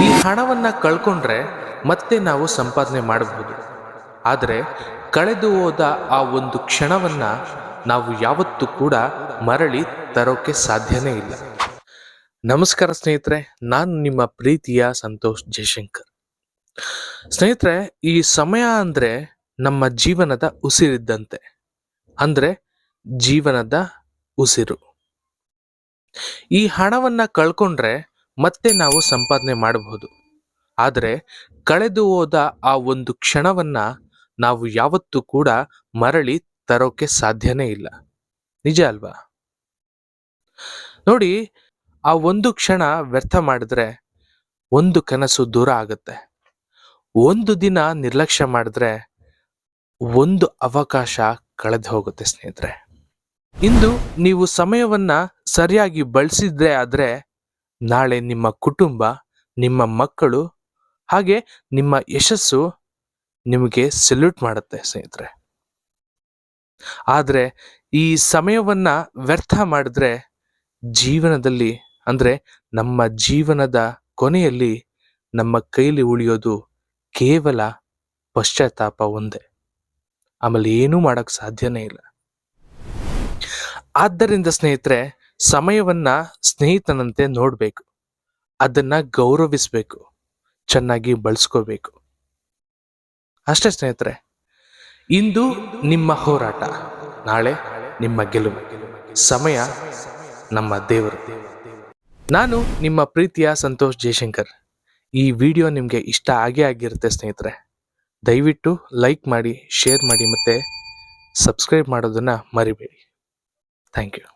ಈ ಹಣವನ್ನ ಕಳ್ಕೊಂಡ್ರೆ ಮತ್ತೆ ನಾವು ಸಂಪಾದನೆ ಮಾಡಬಹುದು. ಆದರೆ ಕಳೆದು ಹೋದ ಆ ಒಂದು ಕ್ಷಣವನ್ನ ನಾವು ಯಾವತ್ತೂ ಕೂಡ ಮರಳಿ ತರೋಕೆ ಸಾಧ್ಯನೇ ಇಲ್ಲ. ನಮಸ್ಕಾರ ಸ್ನೇಹಿತರೆ, ನಾನು ನಿಮ್ಮ ಪ್ರೀತಿಯ ಸಂತೋಷ್ ಜಯಶಂಕರ್ ಸ್ನೇಹಿತರೆ, ಈ ಸಮಯ ಅಂದ್ರೆ ನಮ್ಮ ಜೀವನದ ಉಸಿರಿದ್ದಂತೆ. ಅಂದ್ರೆ ಜೀವನದ ಉಸಿರು. ಈ ಹಣವನ್ನ ಕಳ್ಕೊಂಡ್ರೆ ಮತ್ತೆ ನಾವು ಸಂಪಾದನೆ ಮಾಡಬಹುದು. ಆದರೆ ಕಳೆದು ಹೋದ ಆ ಒಂದು ಕ್ಷಣವನ್ನ ನಾವು ಯಾವತ್ತೂ ಕೂಡ ಮರಳಿ ತರೋಕೆ ಸಾಧ್ಯನೇ ಇಲ್ಲ. ನಿಜ ಅಲ್ವಾ? ನೋಡಿ, ಆ ಒಂದು ಕ್ಷಣ ವ್ಯರ್ಥ ಮಾಡಿದ್ರೆ ಒಂದು ಕನಸು ದೂರ ಆಗುತ್ತೆ. ಒಂದು ದಿನ ನಿರ್ಲಕ್ಷ್ಯ ಮಾಡಿದ್ರೆ ಒಂದು ಅವಕಾಶ ಕಳೆದು ಹೋಗುತ್ತೆ ಸ್ನೇಹಿತರೆ. ಇಂದು ನೀವು ಸಮಯವನ್ನ ಸರಿಯಾಗಿ ಬಳಸಿದ್ರೆ ಆದ್ರೆ ನಾಳೆ ನಿಮ್ಮ ಕುಟುಂಬ, ನಿಮ್ಮ ಮಕ್ಕಳು ಹಾಗೆ ನಿಮ್ಮ ಯಶಸ್ಸು ನಿಮಗೆ ಸೆಲ್ಯೂಟ್ ಮಾಡುತ್ತೆ ಸ್ನೇಹಿತರೆ. ಆದರೆ ಈ ಸಮಯವನ್ನ ವ್ಯರ್ಥ ಮಾಡಿದ್ರೆ ಜೀವನದಲ್ಲಿ ಅಂದರೆ ನಮ್ಮ ಜೀವನದ ಕೊನೆಯಲ್ಲಿ ನಮ್ಮ ಕೈಲಿ ಉಳಿಯೋದು ಕೇವಲ ಪಶ್ಚಾತ್ತಾಪ ಒಂದೇ. ಆಮೇಲೆ ಏನೂ ಮಾಡೋಕ್ಕೆ ಸಾಧ್ಯನೇ ಇಲ್ಲ. ಆದ್ದರಿಂದ ಸ್ನೇಹಿತರೆ ಸಮಯವನ್ನ ಸ್ನೇಹಿತನಂತೆ ನೋಡ್ಬೇಕು. ಅದನ್ನ ಗೌರವಿಸ್ಬೇಕು. ಚೆನ್ನಾಗಿ ಬಳಸ್ಕೋಬೇಕು. ಅಷ್ಟೇ ಸ್ನೇಹಿತರೆ, ಇಂದು ನಿಮ್ಮ ಹೋರಾಟ, ನಾಳೆ ನಿಮ್ಮ ಗೆಲುವು. ಸಮಯ ನಮ್ಮ ದೇವರು. ನಾನು ನಿಮ್ಮ ಪ್ರೀತಿಯ ಸಂತೋಷ್ ಜಯಶಂಕರ್ ಈ ವಿಡಿಯೋ ನಿಮಗೆ ಇಷ್ಟ ಆಗೇ ಆಗಿರುತ್ತೆ ಸ್ನೇಹಿತರೆ. ದಯವಿಟ್ಟು ಲೈಕ್ ಮಾಡಿ, ಶೇರ್ ಮಾಡಿ ಮತ್ತೆ ಸಬ್ಸ್ಕ್ರೈಬ್ ಮಾಡೋದನ್ನ ಮರಿಬೇಡಿ. Thank you.